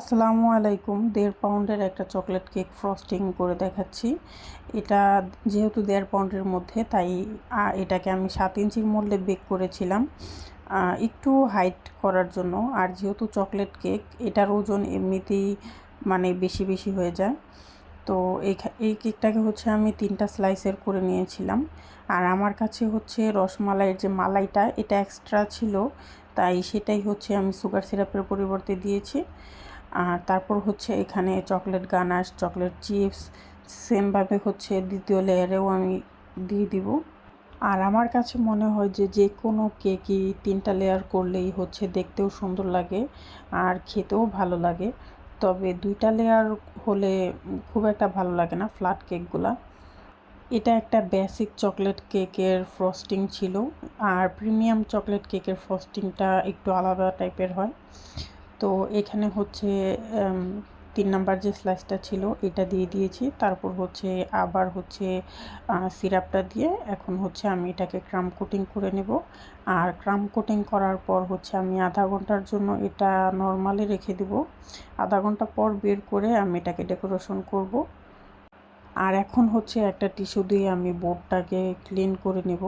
আসসালামু আলাইকুম। দেড় পাউন্ডের একটা চকলেট কেক ফ্রস্টিং করে দেখাচ্ছি। এটা যেহেতু দেড় পাউন্ডের মধ্যে, তাই এটাকে আমি সাত ইঞ্চির মূল্যে বেক করেছিলাম। একটু হাইট করার জন্য। আর যেহেতু চকলেট কেক, এটার ওজন এমনিতেই মানে বেশি বেশি হয়ে যায়। তো এই এই কেকটাকে হচ্ছে আমি তিনটা স্লাইসের করে নিয়েছিলাম। আর আমার কাছে হচ্ছে রসমালাইয়ের যে মালাইটা, এটা এক্সট্রা ছিল। তাই সেটাই হচ্ছে আমি সুগার সিরাপের পরিবর্তে দিয়েছি। আর তারপর হচ্ছে এখানে চকলেট গানাশ, চকলেট চিপস, সেমভাবে হচ্ছে দ্বিতীয় লেয়ারেও আমি দিয়ে দিব। আর আমার কাছে মনে হয় যে যে কোনো কেকই তিনটা লেয়ার করলেই হচ্ছে দেখতেও সুন্দর লাগে আর খেতেও ভালো লাগে। তবে দুইটা লেয়ার হলে খুব একটা ভালো লাগে না ফ্ল্যাট কেকগুলা। এটা একটা বেসিক চকলেট কেকের ফ্রস্টিং ছিল। আর প্রিমিয়াম চকলেট কেকের ফ্রস্টিংটা একটু আলাদা টাইপের হয়। তো এখানে হচ্ছে তিন নাম্বার যে স্লাইসটা ছিল, এটা দিয়ে দিয়েছি। তারপর হচ্ছে আবার হচ্ছে সিরাপটা দিয়ে এখন হচ্ছে আমি এটাকে ক্রাম কোটিং করে নেব। আর ক্রাম কোটিং করার পর হচ্ছে আমি আধা ঘণ্টার জন্য এটা নর্মালি রেখে দিব। আধা ঘণ্টা পর বের করে আমি এটাকে ডেকোরেশন করব। আর এখন হচ্ছে একটা টিস্যু দিয়ে আমি বোর্ডটাকে ক্লিন করে নেব।